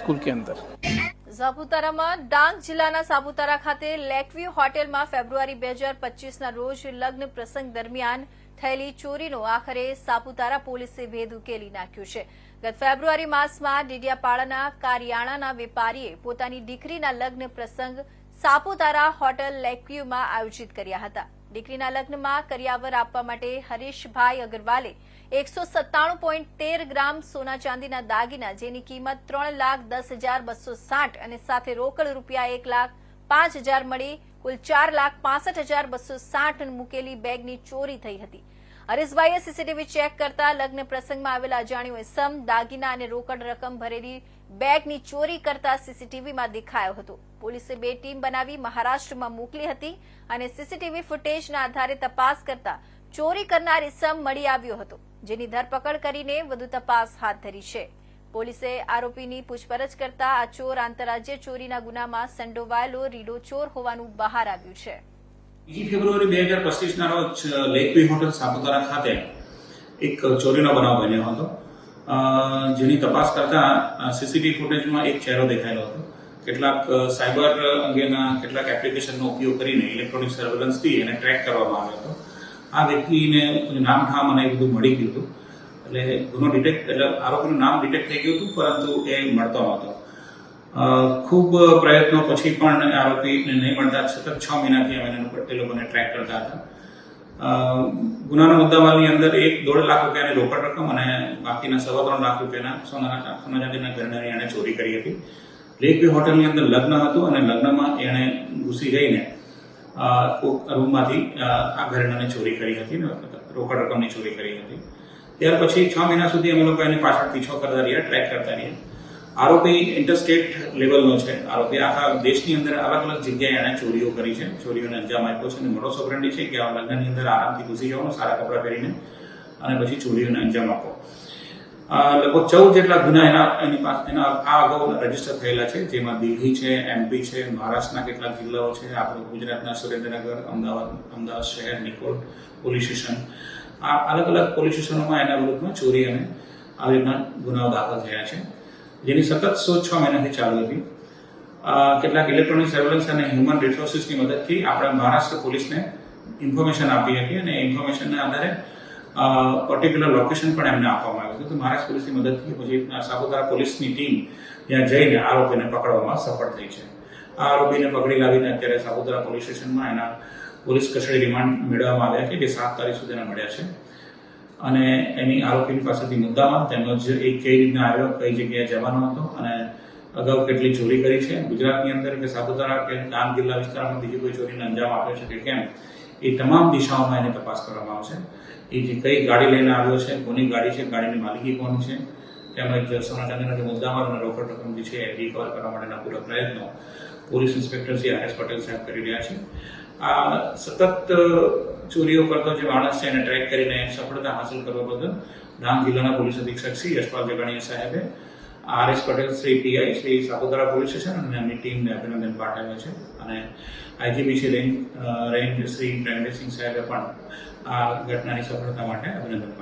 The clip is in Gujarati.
સ્કૂલ કે અંદર? સાપુતારામાં ડાંગ જિલ્લાના સાપુતારા ખાતે લેકવ્યુ હોટેલમાં ફેબ્રુઆરી બે હજાર પચીસના રોજ લગ્ન પ્રસંગ દરમિયાન થયેલી ચોરીનો આખરે સાપુતારા પોલીસે ભેદ ઉકેલી નાખ્યો છે. ગત ફેબ્રુઆરી માસમાં ડીડિયાપાડાના કારિયાણાના વેપારીએ પોતાની દીકરીના લગ્ન પ્રસંગ સાપુતારા હોટેલ લેકવ્યુમાં આયોજિત કર્યા હતા. દીકરીના લગ્નમાં કરિયાવર આપવા માટે હરીશભાઈ અગ્રવાલે એકસો સત્તાણું પોઈન્ટ તેર ગ્રામ સોના ચાંદીના દાગીના, જેની કિંમત ત્રણ લાખ દસ હજાર બસો સાઠ અને સાથે રોકડ રૂપિયા એક લાખ પાંચ હજાર મળી, કુલ ચાર લાખ પાસઠ હજાર બસો સાઠ મૂકેલી બેગની ચોરી થઈ હતી. હરીશભાઈએ સીસીટીવી ચેક કરતા લગ્ન પ્રસંગમાં આવેલા અજાણ્યો સમ, દાગીના અને રોકડ રકમ ભરેલી બેગની ચોરી કરતા સીસીટીવીમાં દેખાયો હતો. પોલીસે બે ટીમ બનાવી મહારાષ્ટ્રમાં મોકલી હતી અને સીસીટીવી ફૂટેજના આધારે તપાસ કરતા ચોરી કરનાર ઇસમ મળી આવ્યો હતો, જેની ધરપકડ કરીને વધુ તપાસ હાથ ધરી છે. પોલીસે આરોપીની પૂછપરછ કરતા આ ચોર આંતરરાજ્ય ચોરીના ગુનામાં સંડોવાયેલો રીડો ચોર હોવાનું બહાર આવ્યું છે. બીજી ફેબ્રુઆરી બે હજાર પચીસના રોજ લેકવી હોટલ સાપુતારા ખાતે એક ચોરીનો બનાવ બન્યો હતો. જેની તપાસ કરતા સીસીટીવી ફૂટેજમાં એક ચહેરો દેખાયેલો હતો. કેટલાક સાયબર અંગેના કેટલાક એપ્લિકેશનનો ઉપયોગ કરીને ઇલેક્ટ્રોનિક સર્વેલન્સથી એને ટ્રેક કરવામાં આવ્યો હતો. આ વ્યક્તિને નામ, ઠામ અને એ બધું મળી ગયું હતું. એટલે ગુનો ડિટેક્ટ, એટલે આરોપીનું નામ ડિટેક્ટ થઈ ગયું હતું, પરંતુ એ મળતો નહોતો. ખૂબ પ્રયત્નો પછી પણ આરોપીને નહીં મળતા, સતત છ મહિનાથી અમે એ લોકોને ટ્રેક કરતા હતા. ગુનાના મુદ્દામાલની અંદર એક દોઢ લાખ રૂપિયાની રોકડ રકમ અને બાકીના સવા ત્રણ લાખ રૂપિયાના સોનાના સોના ચાંદીના ઘરેણાની એણે ચોરી કરી હતી. લેક હોટલની અંદર લગ્ન હતું અને લગ્નમાં એણે ઘૂસી જઈને રૂમમાંથી આ ઘરેણાને ચોરી કરી હતી ને, રોકડ રકમની ચોરી કરી હતી. ત્યાર પછી છ મહિના સુધી અમે લોકો એની પાછળ પીછો કરતા રહ્યા, ટ્રેક કરતા રહ્યા. આરોપી ઇન્ટરસ્ટેટ લેવલનો છે. આરોપી આખા દેશની અંદર અલગ અલગ જગ્યાએ એણે ચોરીઓ કરી છે. ચોરીઓને અંજામ આપ્યો છે અને મોટો સોપરંડી છે કે આ લગ્નની અંદર આરામથી ઘૂસી જવાનું, સારા કપડાં પહેરીને અને પછી ચોરીઓને અંજામ આપો લગભગ ચૌદ જેટલા ગુના એના, એની પાસે એના આ અગાઉ રજિસ્ટર થયેલા છે, જેમાં દિલ્હી છે, એમપી છે, મહારાષ્ટ્રના કેટલાક જિલ્લાઓ છે, આપણે ગુજરાતના સુરેન્દ્રનગર, અમદાવાદ અમદાવાદ શહેર, નિકોલ પોલીસ સ્ટેશન. આ અલગ અલગ પોલીસ સ્ટેશનોમાં એના વિરુદ્ધમાં ચોરી અને આવી રીતના ગુનાઓ દાખલ થયા છે. જેની સતત શોધ છ મહિનાથી ચાલુ હતી. કેટલાક ઇલેક્ટ્રોનિક સર્વેલન્સ અને હ્યુમન રિસોર્સિસની મદદથી આપણે મહારાષ્ટ્ર પોલીસને ઇન્ફોર્મેશન આપી હતી અને ઇન્ફોર્મેશનના આધારે પર્ટિક્યુલર લોકેશન પણ એમને આપવામાં આવ્યું હતું તો મહારાષ્ટ્ર પોલીસની મદદથી પછી સાપુતારા પોલીસની ટીમ ત્યાં જઈને આરોપીને પકડવામાં સફળ થઈ છે. આ આરોપીને પકડી લાવીને અત્યારે સાપુતારા પોલીસ સ્ટેશનમાં એના પોલીસ કસ્ટડી રિમાન્ડ મેળવવામાં આવ્યા છે જે સાત તારીખ સુધીના મળ્યા છે. અને એની આરોપીની પાસેથી મુદ્દામાં તેમજ એ કઈ રીતના આવ્યો, કઈ જગ્યાએ જવાનો હતો અને અગાઉ કેટલી ચોરી કરી છે. ગુજરાતની અંદર કે સાપુતારા કે ડાંગ જિલ્લા વિસ્તારમાં બીજી કોઈ ચોરીને અંજામ આપ્યો છે કે કેમ એ તમામ દિશાઓમાં એની તપાસ કરવામાં આવશે. એ જે કઈ ગાડી લઈને આવ્યો છે, કોની ગાડી છે, ગાડીની માલિકી કોણ છે, તેમજ સમાજના જે મુદ્દામાં અને રોકડ રકમ જે છે, એ રિકવર કરવા માટેના પૂરા પ્રયત્નો police inspector Shri R S Patel સાહેબ કરી રહ્યા છે. આ સતત ચોરીઓ કરતો જે માણસ છે, એને ટ્રેક કરીને સફળતા હાંસલ કરવા બદલ ડાંગ જિલ્લાના પોલીસ અધિક્ષક શ્રી યશપાલ જગાણીયા સાહેબે R Patel, Shri PI Shri Saputara police station અને એમની ટીમને અભિનંદન પાઠવ્યા છે. અને IGBC range range, Shri Premdevsinh સાહેબે પણ આ ઘટનાની સફળતા માટે અભિનંદન પાઠવ્યા